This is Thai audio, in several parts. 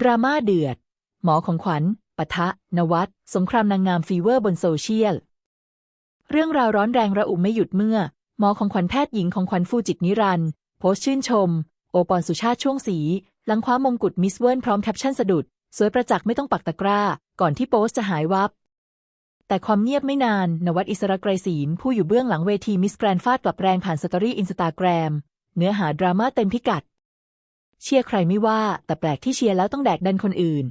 ดราม่าเดือด หมอของขวัญปะทะ นวัดสงครามนางงามฟีเวอร์บนโซเชียล เรื่องราวร้อนแรงระอุไม่หยุดเมื่อ หมอของขวัญแพทย์หญิงของขวัญฟูจิตนิรันด์โพสต์ชื่นชม โอปอลสุชาติช่วงสี หลังคว้ามงกุฎมิสเวิร์นพร้อมแคปชั่นสะดุด สวยประจักษ์ไม่ต้องปักตะกร้า ก่อนที่โพสต์จะหายวับ แต่ความเงียบไม่นาน นวัดอิสระไกรศีลผู้อยู่เบื้องหลังเวทีมิสแกรนฟาดกลับแรงผ่านสตอรี่อินสตาแกรมเนื้อหาดราม่าเต็มพิกัด เชียร์ใครไม่ว่า แต่แปลกที่เชียร์แล้วต้องแดกดันคนอื่น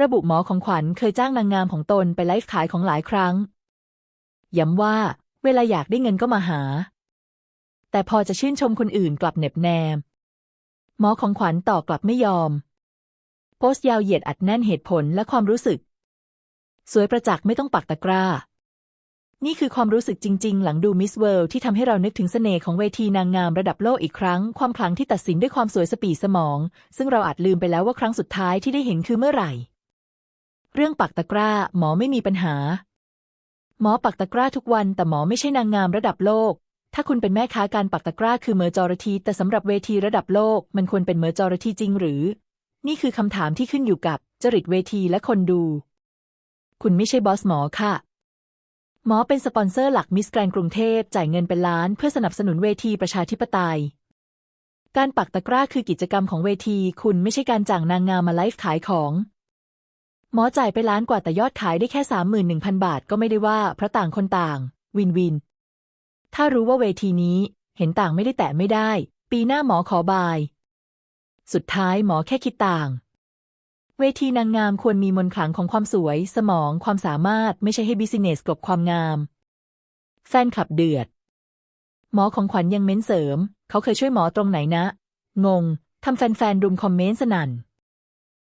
ระบุหมอของขวัญเคยจ้างนางงามของตนไปไลฟ์ขายของหลายครั้ง ย้ำว่า เวลาอยากได้เงินก็มาหา แต่พอจะชื่นชมคนอื่นกลับเหน็บแนม หมอของขวัญตอบกลับไม่ยอม โพสต์ยาวเหยียดอัดแน่นเหตุผลและความรู้สึก สวยประจักษ์ไม่ต้องปักตะกร้า นี่คือความรู้สึกจริง ๆ หลังดูมิสเวิลด์ที่ทำให้เรานึกถึงเสน่ห์ของเวทีนางงามระดับโลกอีกครั้ง ความขลังที่ตัดสินด้วยความสวยสปีดสมอง ซึ่งเราอาจลืมไปแล้วว่าครั้งสุดท้ายที่ได้เห็นคือเมื่อไหร่ เรื่องปักตะกร้า หมอไม่มีปัญหา หมอปักตะกร้าทุกวัน แต่หมอไม่ใช่นางงามระดับโลก ถ้าคุณเป็นแม่ค้าการปักตะกร้าคือเมอร์จอรที แต่สำหรับเวทีระดับโลก มันควรเป็นเมอร์จอรทีจริง หรือ นี่คือคำถามที่ขึ้นอยู่กับจริตเวทีและคนดู คุณไม่ใช่บอสหมอค่ะ หมอเป็นสปอนเซอร์หลักมิสแกรนกรุงเทพจ่ายเงินเป็นล้านเพื่อสนับสนุนเวทีประชาธิปไตย การปักตะกร้าคือกิจกรรมของเวที คุณไม่ใช่การจ้างนางงามมาไลฟ์ขายของ หมอจ่ายไปล้านกว่าแต่ยอดขายได้แค่สามหมื่นหนึ่งพันบาทก็ไม่ได้ว่าเพราะต่างคนต่าง วินวิน ถ้ารู้ว่าเวทีนี้เห็นต่างไม่ได้แตะไม่ได้ ปีหน้าหมอขอบาย สุดท้ายหมอแค่คิดต่าง เวทีนางงามควรมีมนขลังของความสวย สมองความสามารถไม่ใช่ให้บิสเนสกลบความงาม แฟนคลับเดือด หมอของขวัญยังเม้นเสริม เขาเคยช่วยหมอตรงไหนนะ งงทำแฟนๆรุมคอมเมนต์สนั่น